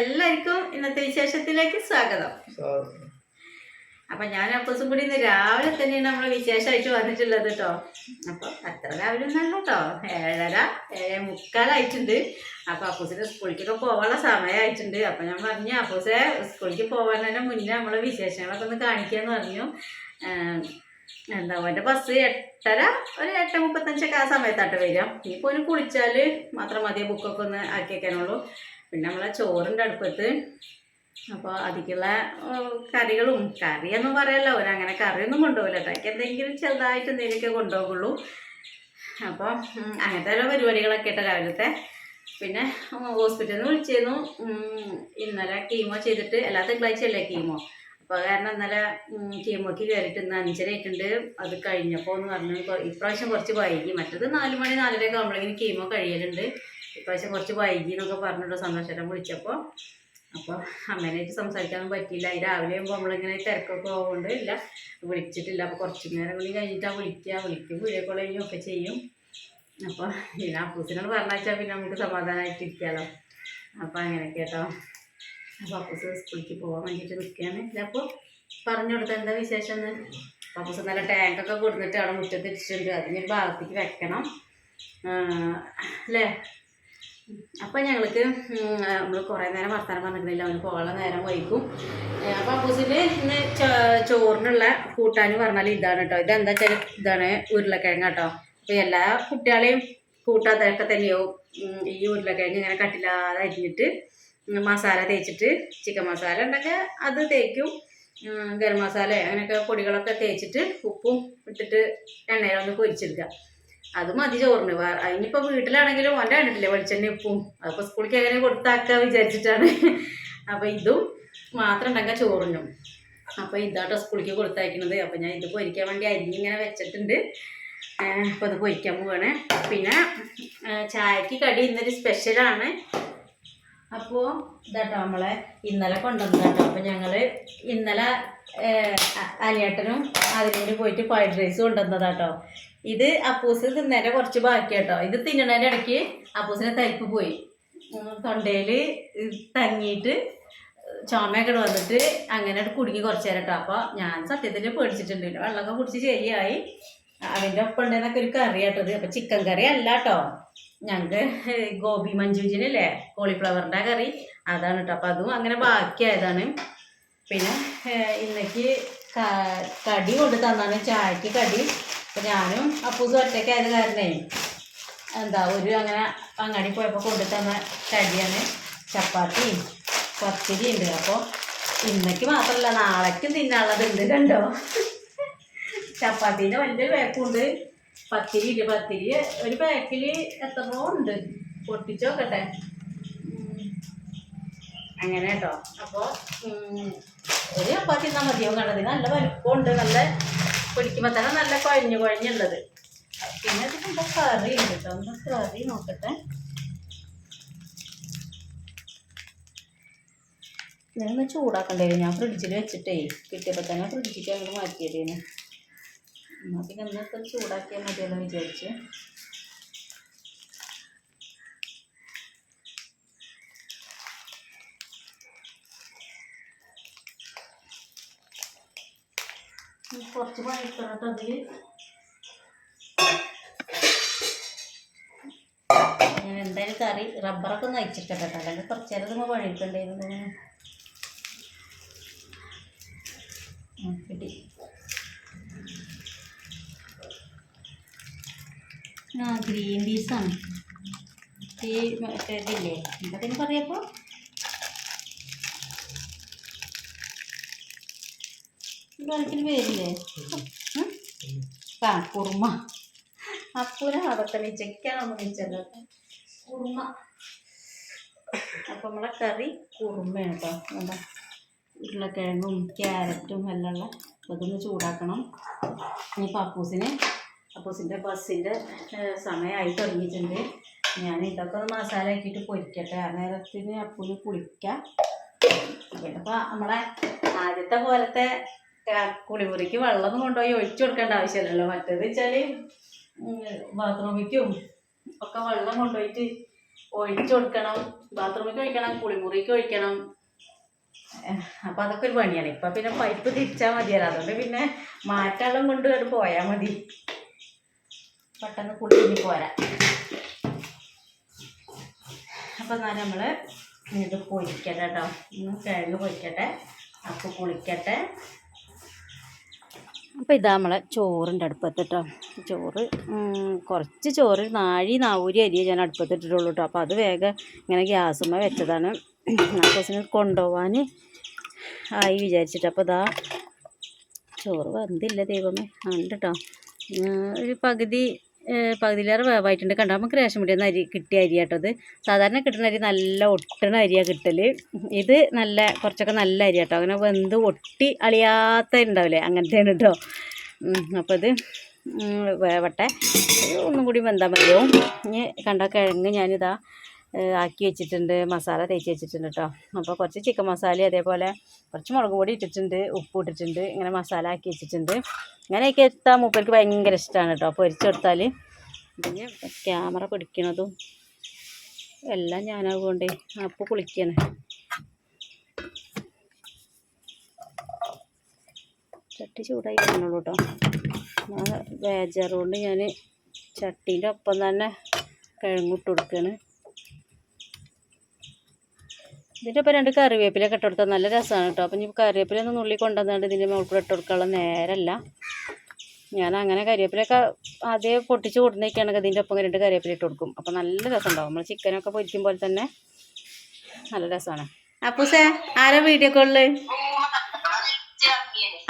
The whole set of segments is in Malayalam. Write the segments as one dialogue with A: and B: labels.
A: എല്ലാവർക്കും ഇന്നത്തെ വിശേഷത്തിലേക്ക് സ്വാഗതം. അപ്പൊ ഞാൻ അപ്പസും കൂടി ഇന്ന് രാവിലെ തന്നെയാണ് നമ്മൾ വിശേഷമായിട്ട് വന്നിട്ടുള്ളത് കേട്ടോ അപ്പൊ അത്ര രാവിലെ ഒന്നല്ല കേട്ടോ ഏഴര ഏഴ് മുക്കാലായിട്ടുണ്ട്. അപ്പൊ അപ്പൂസിന് സ്കൂളിലേക്കൊക്കെ പോകാനുള്ള സമയമായിട്ടുണ്ട് അപ്പൊ ഞാൻ പറഞ്ഞു അപ്പൂസെ സ്കൂളിലേക്ക് പോകാൻ മുന്നേ നമ്മളെ വിശേഷങ്ങളൊക്കെ ഒന്ന് കാണിക്കാന്ന് പറഞ്ഞു. എന്താ അവന്റെ ബസ് എട്ടര ഒരു എട്ട് മുപ്പത്തഞ്ചൊക്കെ ആ സമയത്താട്ട് വരിക. ഇനിയിപ്പോൾ ഒന്ന് കുളിച്ചാൽ മാത്രം മതി ബുക്കൊക്കെ ഒന്ന് ആക്കി വെക്കാനുള്ളൂ പിന്നെ നമ്മളെ ചോറിന്റെ അടുപ്പത്ത് അപ്പോൾ അതിക്കുള്ള കറികളും കറിയൊന്നും പറയല്ലോ അവരങ്ങനെ കറിയൊന്നും കൊണ്ടുപോകില്ല. അതൊക്കെ എന്തെങ്കിലും ചെറുതായിട്ട് എന്തെങ്കിലുമൊക്കെ കൊണ്ടുപോകുള്ളൂ. അപ്പോൾ അങ്ങനത്തെ ഓരോ പരിപാടികളൊക്കെ ഇട്ട് രാവിലത്തെ. പിന്നെ ഹോസ്പിറ്റലിൽ നിന്ന് വിളിച്ചിരുന്നു. ഇന്നലെ കീമോ ചെയ്തിട്ട് എല്ലാ തിങ്കളാഴ്ചയല്ലേ കീമോ? അപ്പോൾ കാരണം ഇന്നലെ കീമോക്ക് കയറിയിട്ട് ഇന്ന് അഞ്ചര ആയിട്ടുണ്ട്. അത് കഴിഞ്ഞപ്പോൾ എന്ന് പറഞ്ഞു ഇപ്രാവശ്യം കുറച്ച് വൈകി. മറ്റത് നാല് മണി നാലരയൊക്കെ ആകുമ്പോഴേക്കും കീമോ കഴിയലുണ്ട്. ഇപ്രാവശ്യം കുറച്ച് വൈകി എന്നൊക്കെ പറഞ്ഞിട്ട് സന്തോഷം വിളിച്ചപ്പോൾ അപ്പോൾ അമ്മേനായിട്ട് സംസാരിക്കാനൊന്നും പറ്റിയില്ല. ഈ രാവിലെ ആകുമ്പോൾ നമ്മളിങ്ങനെ തിരക്കൊക്കെ ആവുകൊണ്ട് ഇല്ല. വിളിച്ചിട്ടില്ല. അപ്പോൾ കുറച്ച് നേരം കൂടി കഴിഞ്ഞിട്ടാണ് വിളിക്കുക വിളിക്കും വീഡിയോ കോൾ കഴിഞ്ഞും ഒക്കെ ചെയ്യും. അപ്പോൾ പിന്നെ അപ്പൂസിനോട് പറഞ്ഞാൽ പിന്നെ നമുക്ക് സമാധാനമായിട്ട് ഇരിക്കാമല്ലോ അപ്പോൾ അങ്ങനെ കേട്ടോ അപ്പോൾ അപ്പൂസ് സ്കൂളിലേക്ക് പോകാൻ വേണ്ടിയിട്ട് നിൽക്കുകയാണ് ഇല്ല അപ്പോൾ പറഞ്ഞു കൊടുത്ത എന്താ വിശേഷം എന്ന് അപ്പൂസ് നല്ല ടാങ്കൊക്കെ കൊടുത്തിട്ട് അവിടെ മുറ്റത്ത് ഇട്ടിട്ടുണ്ട്. അതിനൊരു ഭാഗത്തേക്ക് വെക്കണം. അല്ലേ? അപ്പം ഞങ്ങൾക്ക് നമ്മൾ കുറേ നേരം വർത്തമാനം പറഞ്ഞിട്ടില്ല അവന് പോകാനുള്ള നേരം വൈകും. അപ്പം അപ്പൂസിന് ഇന്ന് ചോറിനുള്ള കൂട്ടാൻ പറഞ്ഞാൽ ഇതാണ് കേട്ടോ ഇതെന്താ വെച്ചാൽ ഇതാണ് ഉരുളക്കിഴങ്ങ് കേട്ടോ അപ്പോൾ എല്ലാ കുട്ടികളെയും കൂട്ടാത്തൊക്കെ തന്നെയോ? ഈ ഉരുളക്കിഴങ്ങ് ഇങ്ങനെ കട്ടില്ലാതെ അരിഞ്ഞിട്ട് മസാല തേച്ചിട്ട് ചിക്കൻ മസാല ഉണ്ടെങ്കിൽ അത് തേക്കും. ഗരം മസാല അങ്ങനെയൊക്കെ പൊടികളൊക്കെ തേച്ചിട്ട് ഉപ്പും ഇട്ടിട്ട് എണ്ണയിലൊന്ന് പൊരിച്ചെടുക്കുക. അത് മതി ചോറിന്. വേറെ അതിനിപ്പോൾ വീട്ടിലാണെങ്കിലും ഓന്റെ കണ്ടിട്ടില്ലേ വെളിച്ചെണ്ണ ഉപ്പും. അതിപ്പോ സ്കൂളിലേക്ക് എങ്ങനെ കൊടുത്താക്ക വിചാരിച്ചിട്ടാണ്. അപ്പൊ ഇതും മാത്രം ഉണ്ടാക്കാൻ ചോറിനും. അപ്പൊ ഇതാട്ടോ സ്കൂളിലേക്ക് കൊടുത്തയക്കുന്നത് അപ്പൊ ഞാൻ ഇത് പൊരിക്കാൻ വേണ്ടി അരിഞ്ഞിങ്ങനെ വെച്ചിട്ടുണ്ട്. അപ്പോൾ അത് പൊരിക്കാൻ പോവാണ്. പിന്നെ ചായക്ക് കടി ഇന്നൊരു സ്പെഷ്യലാണ്. അപ്പോൾ ഇതാട്ടോ നമ്മളെ ഇന്നലെ കൊണ്ടുവന്നതാട്ടോ. അപ്പോൾ ഞങ്ങൾ ഇന്നലെ അനിയേട്ടനും അതിനോട് പോയിട്ട് ഫ്രൈഡ് റൈസ് കൊണ്ടുവന്നതാട്ടോ. ഇത് അപ്പൂസിൽ തിന്നേന്റെ കുറച്ച് ബാക്കി കേട്ടോ ഇത് തിന്നണേന്റെ ഇടയ്ക്ക് അപ്പൂസിന്റെ തരിപ്പ് പോയി. തൊണ്ടയിൽ തങ്ങിയിട്ട് ചുമയൊക്കെ വന്നിട്ട് അങ്ങനെ കുടുങ്ങി കുറച്ച് നേരം കേട്ടോ അപ്പോൾ ഞാൻ സത്യത്തിൽ പേടിച്ചിട്ടുണ്ട്. പിന്നെ വെള്ളമൊക്കെ കുടിച്ച് ശരിയായി. അതിന്റെ ഒപ്പം ഉണ്ടെന്നൊക്കെ ഒരു കറി കേട്ടത് അപ്പോൾ ചിക്കൻ കറി അല്ല കേട്ടോ ഞങ്ങൾക്ക് ഗോപി മഞ്ചൂരിയനല്ലേ കോളിഫ്ലവറിന്റെ കറി. അതാണ് കേട്ടോ അപ്പോൾ അതും അങ്ങനെ ബാക്കിയായതാണ് പിന്നെ ഇന്നേക്ക് കടി കൊണ്ട് തന്നാണ്. ചായക്ക് കടി. അപ്പോൾ ഞാനും അപ്പൂസും ഒറ്റയ്ക്കായത് കാരണേ എന്താ ഒരു അങ്ങനെ അങ്ങാടി പോയപ്പോൾ കൊണ്ടു തന്ന കടിയാണ്. ചപ്പാത്തിയും പത്തിരി ഉണ്ട്. അപ്പോൾ ഇന്നയ്ക്ക് മാത്രമല്ല നാളേക്കും തിന്നാനുള്ളതുണ്ട് കണ്ടോ? ചപ്പാത്തീന്റെ വലിയൊരു പാക്കുണ്ട് പത്തിരി ഉണ്ട് പത്തിരി ഒരു പാക്കിൽ എത്രയോ ഉണ്ട്. പൊട്ടിച്ചു നോക്കട്ടെ. അങ്ങനെ കേട്ടോ. അപ്പോൾ ഒരു ചപ്പാത്തി തിന്നാൽ മതിയോ കണ്ടത് നല്ല വലുപ്പമുണ്ട്. നല്ല പിടിക്കുമ്പോൾ തന്നെ നല്ല കുഴഞ്ഞു കുഴഞ്ഞുള്ളത്. പിന്നെ ഇതിനെന്താ കറി കേട്ടോ ഒന്ന് കറി നോക്കട്ടെ. ഞാനൊന്ന് ചൂടാക്കണ്ടേ? ഞാൻ ഫ്രിഡ്ജിൽ വെച്ചിട്ടേ കിട്ടിയപ്പോൾ തന്നെ ഫ്രിഡ്ജിലേക്ക് അങ്ങോട്ട് മാറ്റിയതേന് എന്നാൽ പിന്നെ ഇന്നത്തെ ചൂടാക്കിയാൽ മതിയല്ലോ വിചാരിച്ച് ഇനി കുറച്ച് പണിക്കണം അതിൽ ഞാൻ എന്തായാലും കറി റബ്ബറൊക്കെ ഒന്ന് അയച്ചിട്ടെ കേട്ടോ അല്ലെങ്കിൽ കുറച്ച് നേരം നമ്മൾ പണിയെടുക്കണ്ടായിരുന്നു കിട്ടി. ആ ഗ്രീൻ പീസാണ്. ഈ മറ്റേ ഇതില്ലേ പിന്നെ പറയപ്പോൾ ഉം? ആ കുറുമ. അപ്പുര അതൊക്കെ വെച്ചേക്കാണോ വെച്ചത് കുറുമ. അപ്പം നമ്മളെ കറി കുറുമയാണ് കേട്ടോ എന്താ? ഉരുളക്കിഴങ്ങും ക്യാരറ്റും എല്ലാം ഉള്ള അതൊന്ന് ചൂടാക്കണം. ഇനി അപ്പൂസിന് അപ്പൂസിന്റെ ബസ്സിന്റെ സമയമായി തുടങ്ങിയിട്ടുണ്ട്. ഞാൻ ഇതൊക്കെ ഒന്ന് മസാല ആക്കിയിട്ട് പൊരിക്കട്ടെ. ആ നേരത്തിന് അപ്പൂന് കുളിക്കാം. പിന്നെ നമ്മളെ ആദ്യത്തെ പോലത്തെ കുളിമുറിക്ക് വെള്ളം കൊണ്ടുപോയി ഒഴിച്ചു കൊടുക്കേണ്ട ആവശ്യമില്ലല്ലോ. മറ്റേത് വെച്ചാൽ ബാത്റൂമിക്കും ഒക്കെ വെള്ളം കൊണ്ടുപോയിട്ട് ഒഴിച്ചു കൊടുക്കണം. ബാത്റൂമിലേക്ക് ഒഴിക്കണം കുളിമുറിക്ക് ഒഴിക്കണം. അപ്പൊ അതൊക്കെ ഒരു പണിയാണ്. ഇപ്പൊ പിന്നെ പൈപ്പ് തിരിച്ചാൽ മതിയല്ലോ. അതുകൊണ്ട് പിന്നെ മാറ്റാളം കൊണ്ട് അത് പോയാൽ മതി. പെട്ടെന്ന് കുളിമുറി പോരാ. അപ്പൊ എന്നാൽ നമ്മൾ ഇത് പൊരിക്കട്ടെ കേട്ടോ ഇന്ന് കിഴങ്ങ് പൊരിക്കട്ടെ അപ്പൊ കുളിക്കട്ടെ. അപ്പോൾ ഇതാ നമ്മളെ ചോറിന്റെ അടുപ്പത്ത് കേട്ടോ ചോറ് കുറച്ച് ചോറ് നാഴി നാവൂരി അരിയെ ഞാൻ അടുപ്പത്തിട്ടിട്ടുള്ളൂ കേട്ടോ അപ്പോൾ അത് വേഗം ഇങ്ങനെ ഗ്യാസുമ്മ വെച്ചതാണ്. കുറച്ചിന് കൊണ്ടുപോകാൻ ആയി വിചാരിച്ചിട്ട്. അപ്പോൾ ഇതാ ചോറ് വന്നില്ല ദൈവമേ. ഉണ്ട് കേട്ടോ ഒരു പകുതി പകുതിയിലേറെ വേവായിട്ടുണ്ട്. കണ്ടോ? നമുക്ക് റേഷൻ പിടിയെന്ന അരി കിട്ടിയ അരി കേട്ടോ അത് സാധാരണ കിട്ടുന്ന അരി നല്ല ഒട്ടണ അരിയാണ് കിട്ടൽ ഇത് നല്ല കുറച്ചൊക്കെ നല്ല അരി കേട്ടോ അങ്ങനെ വെന്ത് ഒട്ടി അളിയാത്ത ഉണ്ടാവില്ലേ അങ്ങനത്തെയാണ് കേട്ടോ അപ്പോൾ ഇത് വേവട്ടെ. ഒന്നും കൂടി വെന്താൽ മതിയാവും ഇനി കണ്ട കിഴങ്ങ് ഞാനിതാ ആക്കി വെച്ചിട്ടുണ്ട് മസാല തേച്ച് വെച്ചിട്ടുണ്ട് കേട്ടോ അപ്പോൾ കുറച്ച് ചിക്കൻ മസാല അതേപോലെ കുറച്ച് മുളക് പൊടി ഇട്ടിട്ടുണ്ട് ഉപ്പ് ഇട്ടിട്ടുണ്ട് ഇങ്ങനെ മസാല ആക്കി വെച്ചിട്ടുണ്ട്. ഇങ്ങനെയൊക്കെ എത്താൻ മൂപ്പർക്ക് ഭയങ്കര ഇഷ്ടമാണ് കേട്ടോ പൊരിച്ചെടുത്താൽ പിന്നെ ക്യാമറ പിടിക്കണതും എല്ലാം ഞാനതുകൊണ്ട് അപ്പോൾ കുളിക്കണേ. ചട്ടി ചൂടായി കാണുള്ളൂ കേട്ടോ ഞാൻ വേജാറുകൊണ്ട് ഞാൻ ചട്ടീന്റെ ഒപ്പം തന്നെ കിഴങ്ങിട്ട് കൊടുക്കുകയാണ് ഇതിന്റെ ഒപ്പം രണ്ട് കറിവേപ്പിലൊക്കെ ഇട്ട് കൊടുത്താൽ നല്ല രസമാണ് കേട്ടോ അപ്പം ഇനി കറിവേപ്പില ഒന്ന് നുള്ളി കൊണ്ടുവന്നുകൊണ്ട് ഇതിന്റെ മുകളിൽ കൂടെ ഇട്ട് കൊടുക്കാനുള്ള നേരമല്ല ഞാൻ അങ്ങനെ കരിവേപ്പിലൊക്കെ ആദ്യം പൊട്ടിച്ച് കൊടുക്കുന്നതൊക്കെയാണെങ്കിൽ ഇതിന്റെ ഒപ്പം രണ്ട് കറിവേപ്പില ഇട്ട് കൊടുക്കും. അപ്പം നല്ല രസമുണ്ടാവും നമ്മൾ ചിക്കനൊക്കെ പൊരിക്കും പോലെ തന്നെ നല്ല രസമാണ് അപ്പൂസേ ആരാ വീഡിയോ കോളിൽ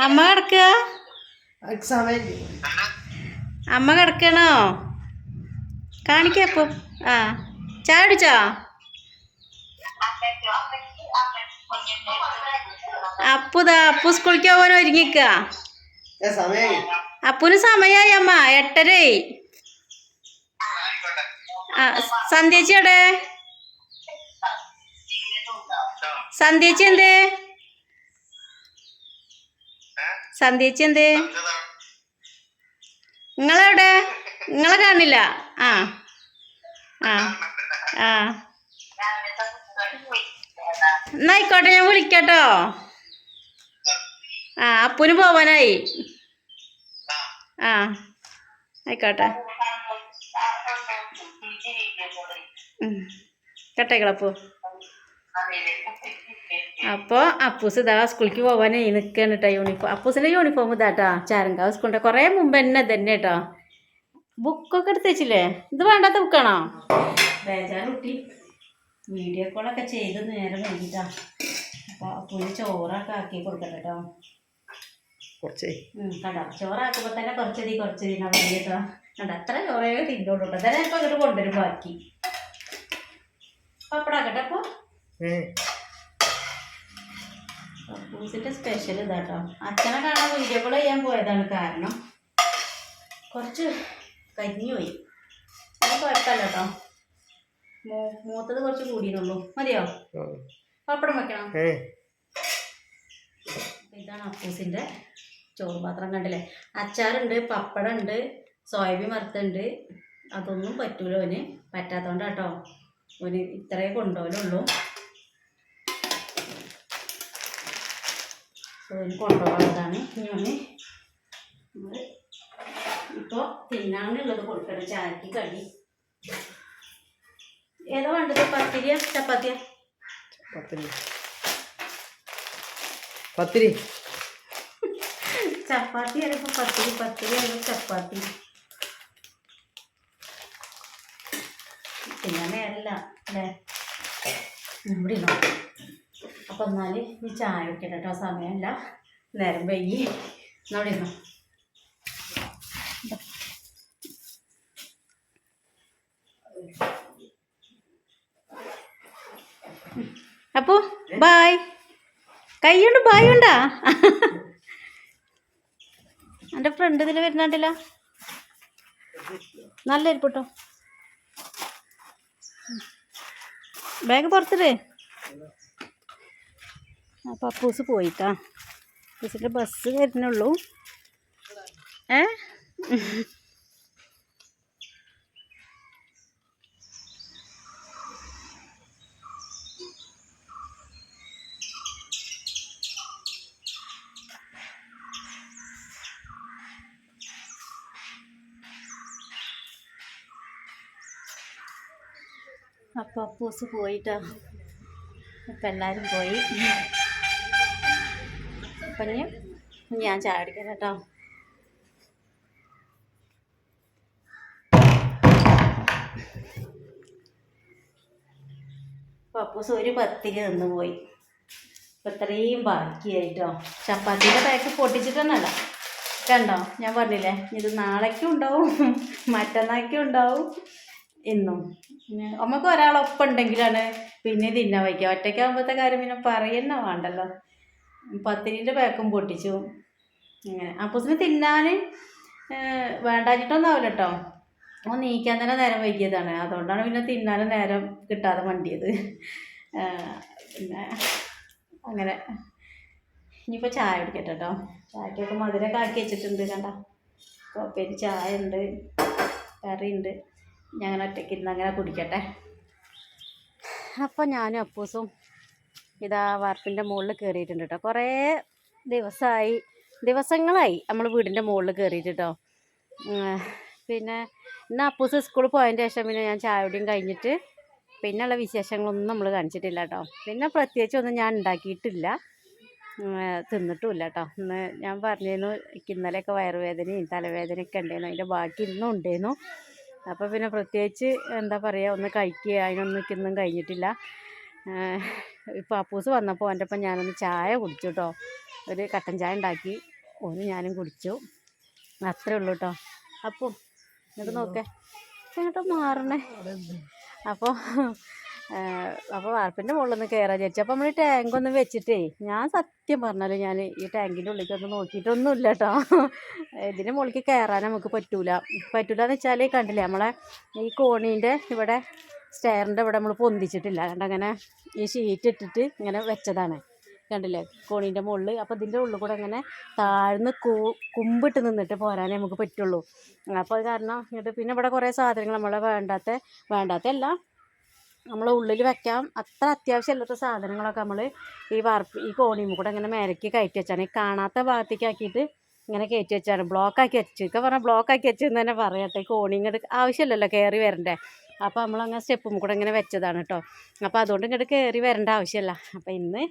A: അമ്മ കിടക്കുക അമ്മ കിടക്കണോ? കാണിക്കപ്പോ ആ ചായ കുടിച്ചോ? അപ്പുതാ അപ്പു സ്കൂളിക്ക് പോകാൻ ഒരുങ്ങിക്ക. അപ്പുന് സമയായി അമ്മ. എട്ടരേ ആ സന്ധ്യേച്ചി എവിടെ? സന്ധ്യേച്ചി എന്തേ? സന്ധ്യേച്ചി എന്തേ? നിങ്ങളെവിടെ? നിങ്ങളെ കാണില്ല. ആ. ആ. ആ. എന്നാ ആയിക്കോട്ടെ ഞാൻ വിളിക്കാട്ടോ. ആ അപ്പുന് പോവാനായി. ആ ആയിക്കോട്ടെ. കേട്ടേക്കളപ്പു അപ്പോൾ അപ്പൂസ് ഇതാ സ്കൂളിലേക്ക് പോവാനേ നിൽക്കുകയാണ് കേട്ടോ യൂണിഫോം അപ്പൂസിന്റെ യൂണിഫോം ഇതാട്ടാ ചാരങ്കാവ് സ്കൂളിന്റെ കുറേ മുമ്പ് തന്നെ തന്നെ കേട്ടോ ബുക്കൊക്കെ എടുത്ത് വെച്ചില്ലേ? ഇത് വേണ്ടാത്ത ബുക്കാണോ ബേജാറ് കുട്ടി വീഡിയോ കോളൊക്കെ ചെയ്ത് നേരം കഴിഞ്ഞിട്ടാ അപ്പോൾ പുളി ചോറൊക്കെ ആക്കി കൊടുക്കട്ടെ കേട്ടോ
B: കുറച്ചേ.
A: കണ്ടോ? ചോറാക്കുമ്പോൾ തന്നെ കുറച്ചതി കുറച്ചതി നമ്മൾ കേട്ടോ കണ്ട? അത്ര ചോറേ തിന്നോളൂ കേട്ടോ തന്നെ ഇപ്പം അങ്ങോട്ട് കൊണ്ടുവരും ബാക്കി. പപ്പടാക്കട്ടെ അപ്പോൾ കപ്പൂസിന്റെ സ്പെഷ്യൽ ഇതാട്ടോ അച്ഛനെ കാണാൻ വീഡിയോ കോൾ ചെയ്യാൻ പോയതാണ് കാരണം കുറച്ച് കഞ്ഞി പോയി അത് കുഴപ്പമില്ല കേട്ടോ മൂത്തത് കുറച്ച് കൂടിയെന്നുള്ളൂ മതിയോ? പപ്പടം വെക്കണം. ഇതാണ് അപ്പൂസിന്റെ ചോറ് പാത്രം കണ്ടില്ലേ? അച്ചാറുണ്ട് പപ്പടം ഉണ്ട് സോയാബീൻ വറുത്തുണ്ട്. അതൊന്നും പറ്റൂല ഓന്. പറ്റാത്തോണ്ട് കേട്ടോ ഓന് ഇത്രയേ കൊണ്ടുപോലുള്ളൂ ഓന് കൊണ്ടുപോകാതാണ് ഇനി നമ്മൾ ഇപ്പോൾ തിന്നാണ്ടുള്ളത് കൊടുക്കണം. ചായക്ക് കടി. ഏതാ വേണ്ടത് പത്തിരിയാ ചപ്പാത്തിയാ?
B: പത്തിരി. പത്തിരി.
A: ചപ്പാത്തി ആയപ്പോൾ പത്തിരി പത്തിരി ആയപ്പോൾ ചപ്പാത്തി. പിന്നെ അല്ല? അല്ലേ ഇരുന്നോ അപ്പം എന്നാൽ ഈ ചായ വെക്കട്ടെ കേട്ടോ സമയമല്ല. നേരം വൈകി. ഇവിടെ ഇരുന്നോ അപ്പോ ബായ് കൈയുണ്ട് ബായ് ഉണ്ടാ? എന്റെ ഫ്രണ്ട് ഇതിൽ വരുന്നുണ്ടല്ല. നല്ല ഇരിപ്പട്ടോ. ബാഗ് പുറത്തില്ലേ ആ അപ്പൂസ് പോയിട്ടാ. അപ്പൂസിന്റെ ബസ് വരുന്നുള്ളൂ. ഏ? അപ്പോൾ അപ്പൂസ് പോയിട്ടോ. അപ്പം എല്ലാവരും പോയി. അപ്പം ഇനി ഞാൻ ചായ കേട്ടോ. പപ്പൂസ് ഒരു പത്തിരി നിന്ന് പോയി. അപ്പം ഇത്രയും ബാക്കിയായിട്ടോ. ചപ്പാത്തിയുടെ പാക്ക് പൊട്ടിച്ചിട്ടൊന്നല്ല. കണ്ടോ? ഞാൻ പറഞ്ഞില്ലേ ഇത് നാളേക്കും ഉണ്ടാവും മറ്റന്നാൾക്കും ഉണ്ടാവും. പിന്നെ നമുക്ക് ഒരാളൊപ്പം ഉണ്ടെങ്കിലാണ് പിന്നെ തിന്നാൻ വയ്ക്കുക. ഒറ്റയ്ക്കാകുമ്പോഴത്തെ കാര്യം പിന്നെ പറയുന്ന വേണ്ടല്ലോ. പത്തിരിന്റെ പാക്കും പൊട്ടിച്ചു. അങ്ങനെ അപ്പൂസിന് തിന്നാൻ വേണ്ടാഞ്ഞിട്ടൊന്നും ആവില്ല കേട്ടോ ഓൻ നീക്കാൻ തന്നെ നേരം വൈകിയതാണ്. അതുകൊണ്ടാണ് പിന്നെ തിന്നാനും നേരം കിട്ടാതെ മണ്ടിയത്. പിന്നെ അങ്ങനെ. ഇനിയിപ്പോൾ ചായ കുടിക്കട്ടെ കേട്ടോ ചായക്കൊക്കെ മധുരമൊക്കെ കാക്കി വെച്ചിട്ടുണ്ട്. കണ്ട? കോപ്പയിൽ ചായ ഉണ്ട്. കറി ഉണ്ട് ഞാൻ അങ്ങനെ ഒറ്റയ്ക്ക് ഇരുന്ന് അങ്ങനെ കുടിക്കട്ടെ. അപ്പോൾ ഞാനും അപ്പൂസും ഇതാ വാർപ്പിന്റെ മുകളിൽ കയറിയിട്ടുണ്ട് കേട്ടോ കുറേ ദിവസമായി ദിവസങ്ങളായി നമ്മൾ വീടിന്റെ മുകളിൽ കയറിയിട്ട് പിന്നെ ഇന്ന് അപ്പൂസ് സ്കൂളിൽ പോയതിന്റെ ശേഷം പിന്നെ ഞാൻ ചായയുടെയും കഴിഞ്ഞിട്ട് പിന്നെയുള്ള വിശേഷങ്ങളൊന്നും നമ്മൾ കാണിച്ചിട്ടില്ല കേട്ടോ പിന്നെ പ്രത്യേകിച്ചൊന്നും ഞാൻ ഉണ്ടാക്കിയിട്ടില്ല. തിന്നിട്ടുമില്ല കേട്ടോ ഇന്ന് ഞാൻ പറഞ്ഞിരുന്നു ഇന്നലെയൊക്കെ വയറുവേദനയും തലവേദനയൊക്കെ ഉണ്ടായിരുന്നു അതിന്റെ ബാക്കി ഇന്നും ഉണ്ടായിരുന്നു അപ്പോൾ പിന്നെ പ്രത്യേകിച്ച് എന്താ പറയുക ഒന്ന് കഴിക്കുക അതിനൊന്നും എനിക്കൊന്നും കഴിഞ്ഞിട്ടില്ല. ഇപ്പോൾ അപ്പൂസ് വന്നപ്പോൾ എന്റെ ഒപ്പം ഞാനൊന്ന് ചായ കുടിച്ചു കേട്ടോ ഒരു കട്ടൻ ചായ ഉണ്ടാക്കി ഒന്ന് ഞാനും കുടിച്ചു. അത്രേ ഉള്ളൂ കേട്ടോ അപ്പോൾ എന്നിട്ട് നോക്കേ. എന്നിട്ട് മാറണേ. അപ്പോൾ അപ്പോൾ വാർപ്പിന്റെ മുകളിലൊന്ന് കയറാൻ വിചാരിച്ചു. അപ്പോൾ നമ്മൾ ടാങ്ക് ഒന്ന് വെച്ചിട്ടേ ഞാൻ സത്യം പറഞ്ഞാൽ ഞാൻ ഈ ടാങ്കിന്റെ ഉള്ളിലേക്ക് ഒന്ന് നോക്കിയിട്ടൊന്നുമില്ല കേട്ടോ. ഇതിന്റെ മുകളിലേക്ക് കയറാൻ നമുക്ക് പറ്റൂല. പറ്റൂല എന്ന് വെച്ചാൽ കണ്ടില്ലേ നമ്മളെ ഈ കോണീന്റെ ഇവിടെ സ്റ്റെയറിന്റെ ഇവിടെ നമ്മൾ പൊന്തിച്ചിട്ടില്ല. കണ്ട? അങ്ങനെ ഈ ഷീറ്റ് ഇട്ടിട്ട് ഇങ്ങനെ വെച്ചതാണ്. കണ്ടില്ലേ? കോണീന്റെ മുകളിൽ അപ്പോൾ ഇതിന്റെ ഉള്ളിൽ കൂടെ അങ്ങനെ താഴ്ന്ന് കൂ കുമ്പിട്ട് നിന്നിട്ട് പോരാനേ നമുക്ക് പറ്റുള്ളൂ. അപ്പോൾ അത് കാരണം ഇങ്ങോട്ട് പിന്നെ ഇവിടെ കുറേ സാധനങ്ങൾ നമ്മളെ വേണ്ടാത്ത വേണ്ടാത്ത എല്ലാം നമ്മളെ ഉള്ളിൽ വെക്കാം. അത്ര അത്യാവശ്യമില്ലാത്ത സാധനങ്ങളൊക്കെ നമ്മൾ ഈ വാർപ്പ് ഈ കോണിയും കൂടെ ഇങ്ങനെ മേലേക്ക് കയറ്റി വെച്ചാണ്. ഈ കാണാത്ത ഭാഗത്തേക്ക് ആക്കിയിട്ട് ഇങ്ങനെ കയറ്റി വെച്ചാണ്. ബ്ലോക്കാക്കി വെച്ചു. ഒക്കെ പറഞ്ഞാൽ ബ്ലോക്കാക്കി വെച്ചെന്ന് തന്നെ പറയട്ടെ ഈ കോണി ഇങ്ങോട്ട് ആവശ്യമില്ലല്ലോ കയറി വരണ്ടേ. അപ്പോൾ നമ്മളങ്ങനെ സ്റ്റെപ്പും കൂടെ ഇങ്ങനെ വെച്ചതാണ് കേട്ടോ. അപ്പോൾ അതുകൊണ്ട് ഇങ്ങോട്ട് കയറി വരേണ്ട ആവശ്യമില്ല അപ്പോൾ ഇന്ന്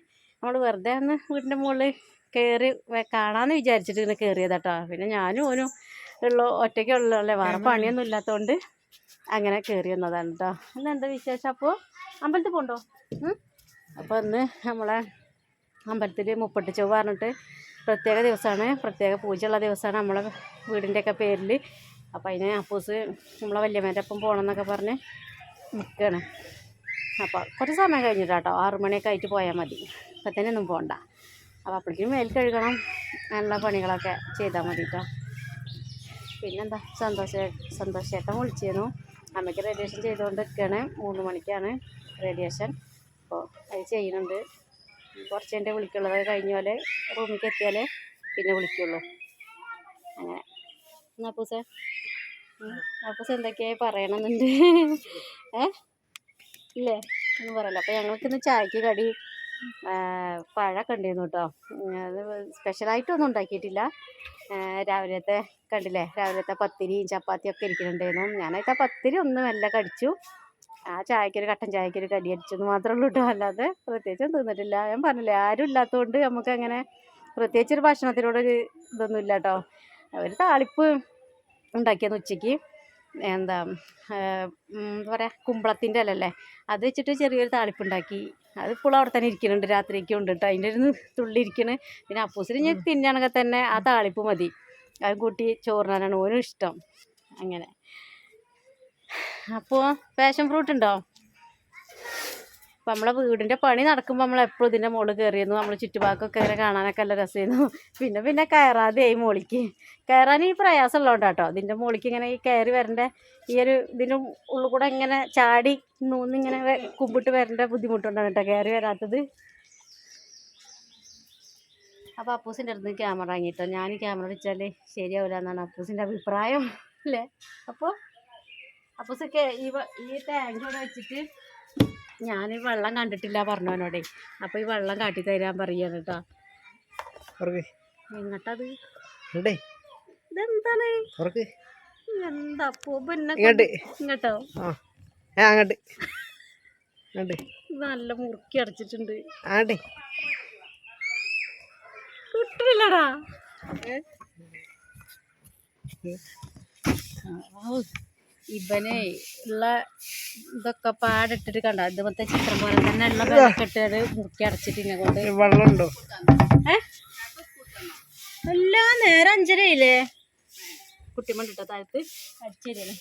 A: നമ്മൾ വെറുതെ ഒന്ന് വീടിന്റെ മുകളിൽ കയറി കാണാമെന്ന് വിചാരിച്ചിട്ട് ഇങ്ങനെ കയറിയതാട്ടോ പിന്നെ ഞാനും ഓനും ഉള്ള ഒറ്റയ്ക്കുള്ളല്ലേ വേറെ പണിയൊന്നും ഇല്ലാത്തതുകൊണ്ട് അങ്ങനെ കയറി വന്നതാണ് കേട്ടോ ഇന്ന് എന്താ വിശേഷം? അപ്പോൾ അമ്പലത്തിൽ പോകണ്ടോ അപ്പോൾ ഇന്ന് നമ്മളെ അമ്പലത്തിൽ മുപ്പട്ട് ചൊവ്വ പറഞ്ഞിട്ട് പ്രത്യേക ദിവസമാണ്. പ്രത്യേക പൂജയുള്ള ദിവസമാണ് നമ്മളെ വീടിന്റെയൊക്കെ പേരിൽ അപ്പോൾ അതിന് അപ്പൂസ് നമ്മളെ വല്യമ്മേന്റെ ഒപ്പം പോകണം എന്നൊക്കെ പറഞ്ഞ് നിൽക്കുകയാണ് അപ്പോൾ കുറച്ച് സമയം കഴിഞ്ഞിട്ടാട്ടോ ആറു മണിയൊക്കെ ആയിട്ട് പോയാൽ മതി. അപ്പോൾ തന്നെ ഒന്നും പോകണ്ട അപ്പോൾ അപ്പോഴേക്കും മേൽ കഴുകണം. അങ്ങനെയുള്ള പണികളൊക്കെ ചെയ്താൽ മതി കേട്ടോ പിന്നെന്താ? സന്തോഷ സന്തോഷേട്ടൻ വിളിച്ചിരുന്നു അമ്മയ്ക്ക് റേഡിയേഷൻ ചെയ്തുകൊണ്ട് നിൽക്കുകയാണ് മൂന്ന് മണിക്കാണ് റേഡിയേഷൻ അപ്പോൾ അത് ചെയ്യുന്നുണ്ട്. കുറച്ച് എന്റെ വിളിക്കുള്ളത് കഴിഞ്ഞ പോലെ റൂമിലേക്ക് എത്തിയാലേ പിന്നെ വിളിക്കുള്ളൂ. അങ്ങനെ. അപ്പൂസ അപ്പൂസ എന്തൊക്കെയായി പറയണമെന്നുണ്ട് ഏ? ഇല്ലേ? ഒന്നും പറയല്ല. അപ്പോൾ ഞങ്ങൾക്കിന്ന് ചായക്ക് കടി പഴമൊക്കെ ഉണ്ടായിരുന്നു കേട്ടോ. അത് സ്പെഷ്യലായിട്ടൊന്നും ഉണ്ടാക്കിയിട്ടില്ല. രാവിലത്തെ കണ്ടില്ലേ? രാവിലത്തെ പത്തിരിയും ചപ്പാത്തിയും ഒക്കെ ഇരിക്കുന്നുണ്ടായിരുന്നു. ഞാനൊക്കെ പത്തിരി ഒന്നും അല്ല കടിച്ചു. ആ ചായക്കൊരു കട്ടൻ ചായക്കൊരു കടി അടിച്ചെന്ന് മാത്രമേ ഉള്ളൂ കേട്ടോ അല്ലാതെ പ്രത്യേകിച്ചൊന്നും തിന്നിട്ടില്ല. ഞാൻ പറഞ്ഞില്ലേ ആരും ഇല്ലാത്തതുകൊണ്ട് നമുക്ക് അങ്ങനെ പ്രത്യേകിച്ച് ഒരു ഭക്ഷണത്തിനോടൊരു ഇതൊന്നും ഇല്ല കേട്ടോ ഒരു താളിപ്പ് ഉണ്ടാക്കിയെന്ന് ഉച്ചയ്ക്ക്. എന്താ പറയുക കുമ്പളത്തിന്റെ അല്ലല്ലേ അത് വെച്ചിട്ട് ചെറിയൊരു താളിപ്പുണ്ടാക്കി അത് ഇപ്പോൾ അവിടെ തന്നെ ഇരിക്കുന്നുണ്ട്. രാത്രിയൊക്കെ ഉണ്ട് കേട്ടോ അതിന്റെ ഒരു തുള്ളി ഇരിക്കണ്. പിന്നെ അപ്പൂസിന് ഞാൻ തിന്നാണെങ്കിൽ തന്നെ ആ താളിപ്പ് മതി. അത് കൂട്ടി ചോറിനാനാണ് ഓനും ഇഷ്ടം. അങ്ങനെ. അപ്പോൾ പാഷൻ ഫ്രൂട്ട് ഉണ്ടോ? അപ്പം നമ്മളെ വീടിന്റെ പണി നടക്കുമ്പോൾ നമ്മൾ എപ്പോഴും ഇതിന്റെ മുകളിൽ കയറിയിരുന്നു നമ്മൾ ചുറ്റുപാക്കൊക്കെ ഇങ്ങനെ കാണാനൊക്കെ നല്ല രസമായിരുന്നു പിന്നെ പിന്നെ കയറാതെ ആയി മുകളിലേക്ക് കയറാൻ ഈ പ്രയാസമുള്ളതുകൊണ്ട് കേട്ടോ ഇതിന്റെ മോളിക്ക് ഇങ്ങനെ ഈ കയറി വരേണ്ട ഈ ഒരു ഇതിന്റെ ഉള്ളിൽ കൂടെ ഇങ്ങനെ ചാടി നൂന്നിങ്ങനെ കുമ്പിട്ട് വരേണ്ട ബുദ്ധിമുട്ടുണ്ടാണ് കേട്ടോ കയറി വരാത്തത്. അപ്പോൾ അപ്പൂസിന്റെ അടുത്ത് ക്യാമറ വാങ്ങിയിട്ടോ ഞാൻ ക്യാമറ വെച്ചാൽ ശരിയാവില്ല എന്നാണ് അപ്പൂസിന്റെ അഭിപ്രായം. അല്ലേ? അപ്പോൾ അപ്പൂസൊക്കെ ഈ ഈ ടാങ്ക് വെച്ചിട്ട് ഞാൻ ഈ വെള്ളം കണ്ടിട്ടില്ല പറഞ്ഞവനോടെ. അപ്പോൾ ഈ വെള്ളം കാട്ടി തരാൻ പറയാണ് കേട്ടോ എങ്ങട്ടത്? ഇതെന്താണ്? എന്താ
B: ഇങ്ങോട്ട്.
A: നല്ല മുറുക്കി അടച്ചിട്ടുണ്ട്. കിട്ടില്ലടാ ഇവനെ ഉള്ള ഇതൊക്കെ പാടിട്ടിട്ട് കണ്ട? ഇതുപോലത്തെ ചിത്രം പോലെ തന്നെ ഉള്ള കെട്ടിയത് മുറുക്കി അടച്ചിട്ട് ഇങ്ങനെ കൊണ്ട്
B: വെള്ളമുണ്ടോ?
A: ഏ? എല്ലാ നേരം അഞ്ചരയില്ലേ കുട്ടിമണ്ടിട്ടോ താഴത്ത്? അടിച്ചേരിയാണ്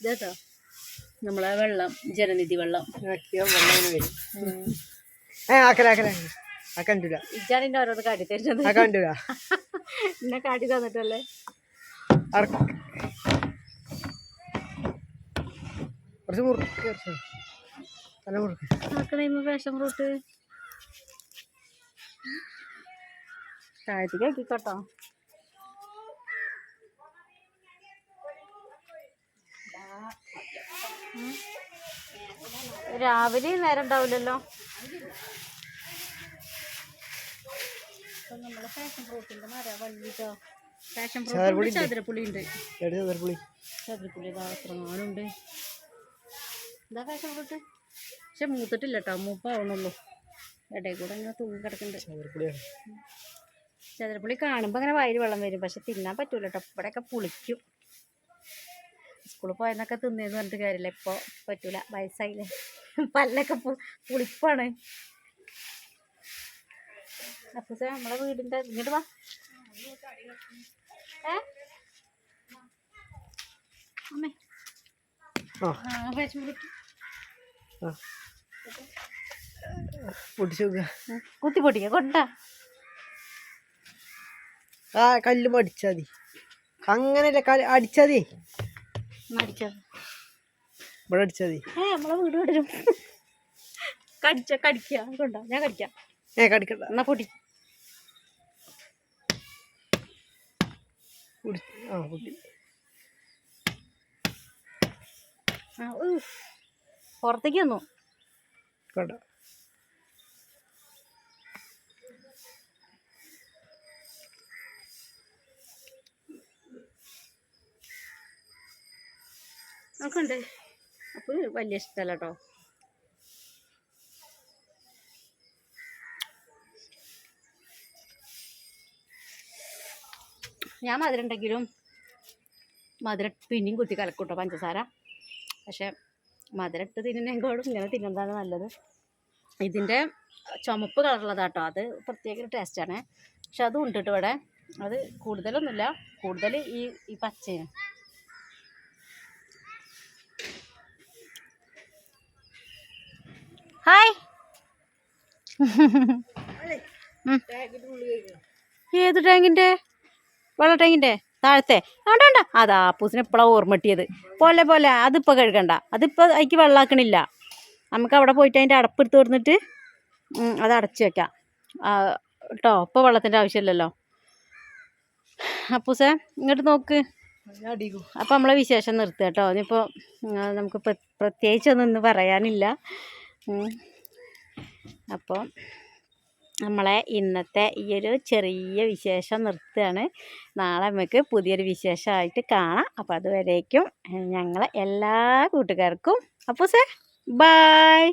A: ഇതേട്ടോ. നമ്മളെ വെള്ളം ജനനിധി വെള്ളം. ഇജാണിന്റെ ഓരോന്ന് കാട്ടി തരുന്നത്. എന്നെ കാട്ടി തന്നിട്ടല്ലേ?
B: അറക്ക്. കുറച്ച് മുറുക്ക് കുറച്ച്. തല മുറുക്ക്.
A: ആക്കണേമ്മ ഫാഷൻ ഫ്രൂട്ട് താഴത്തേക്ക് ആക്കിക്കോട്ടോ. രാവിലെ നേരം ഉണ്ടാവില്ലല്ലോ. നമ്മളെ ഫാഷൻ ഫ്രൂട്ടിന്റെ മര വള്ളിട്ടോ ഫാഷൻ ഫ്രൂട്ട് ചതുരപ്പുളി ഉണ്ട്. ചതുരപ്പുള്ളി ഇതാ എത്രങ്ങാനുണ്ട് ഇതാ ഫാഷൻ ഫ്രൂട്ട് പക്ഷെ മൂത്തിട്ടില്ല കേട്ടോ മൂപ്പാവണുള്ളൂ. ഇടയിൽ കൂടെ ഇങ്ങനെ തൂങ്ങി കിടക്കുന്നുണ്ട് ചതുരപ്പുളി കാണുമ്പോൾ അങ്ങനെ വയറ് വെള്ളം വരും പക്ഷെ തിന്നാൻ പറ്റൂല കേട്ടോ ഇവിടെയൊക്കെ പുളിക്കും. സ്കൂളിൽ പോയെന്നൊക്കെ തിന്നേന്ന് പറഞ്ഞിട്ട് കാര്യമില്ല. ഇപ്പോൾ പറ്റൂല വയസ്സായില്ലേ. പല്ലൊക്കെ പുളിപ്പാണ്. അപ്പോൾ നമ്മളെ വീടിന്റെ ഇങ്ങോട്ട് വാ. കുത്തി പൊട്ടിക്ക കൊണ്ട
B: ആ കല്ല് മടിച്ചാ മതി. അങ്ങനെയല്ല കല്ല് അടിച്ചാ മതി.
A: മടിച്ചത്
B: ഇവിടെ
A: അടിച്ചാതി നമ്മളെ വീട് വിടരും കടിച്ച കടിക്കുക കൊണ്ടാ ഞാൻ കടിക്കാം.
B: ഏ കടിക്കണ്ട.
A: എന്നാ പൊടി
B: പൊടി ആ കുട്ടി
A: ആ. പുറത്തേക്ക് വന്നു.
B: കണ്ട
A: നോക്കണ്ടേ. അപ്പോൾ വലിയ ഇഷ്ടമല്ല കേട്ടോ. ഞാൻ മധുരം ഉണ്ടെങ്കിലും മധുരം പിന്നെയും കുത്തി കലക്കൂട്ടോ പഞ്ചസാര. പക്ഷെ മധുരം ഇട്ട് തിന്നുന്നതിനോടും ഇങ്ങനെ തിന്നുന്നതാണ് നല്ലത്. ഇതിന്റെ ചുമപ്പ് കളറുള്ളതാട്ടോ അത് പ്രത്യേക ഒരു ടേസ്റ്റാണ് പക്ഷെ അതും ഉണ്ട് കേട്ടോ ഇവിടെ. അത് കൂടുതലൊന്നുമില്ല. കൂടുതൽ ഈ ഈ പച്ചയാണ്. ഹായ് ഏത് ടാങ്കിന്റെ വെള്ള ടാങ്കിന്റെ താഴത്തെ. വേണ്ട വേണ്ട അതാ പൂസിനെ ഇപ്പോഴാണ് ഓർമ്മട്ടിയത്. പോലെ പോലെ അതിപ്പോൾ കഴുകണ്ട. അതിപ്പോൾ അതിക്ക് വെള്ളമാക്കണില്ല നമുക്ക് അവിടെ പോയിട്ട് അതിന്റെ അടപ്പെടുത്ത് തുറന്നിട്ട് അത് അടച്ചു വെക്കാം. കേട്ടോ ഇപ്പോൾ വെള്ളത്തിന്റെ ആവശ്യമില്ലല്ലോ. അപ്പൂസേ ഇങ്ങോട്ട് നോക്ക്. അപ്പോൾ നമ്മളെ വിശേഷം നിർത്തുക കേട്ടോ. ഇനിയിപ്പോൾ നമുക്ക് പ്ര- പ്രത്യേകിച്ചൊന്നും ഇന്ന് പറയാനില്ല. അപ്പം അപ്പോൾ നമ്മളെ ഇന്നത്തെ ഈ ഒരു ചെറിയ വിശേഷം നിർത്തുകയാണ്. നാളെ നമുക്ക് പുതിയൊരു വിശേഷമായിട്ട് കാണാം. അപ്പോൾ അതുവരേക്കും ഞങ്ങളെ എല്ലാ കൂട്ടുകാർക്കും. അപ്പോൾ സർ ബായ്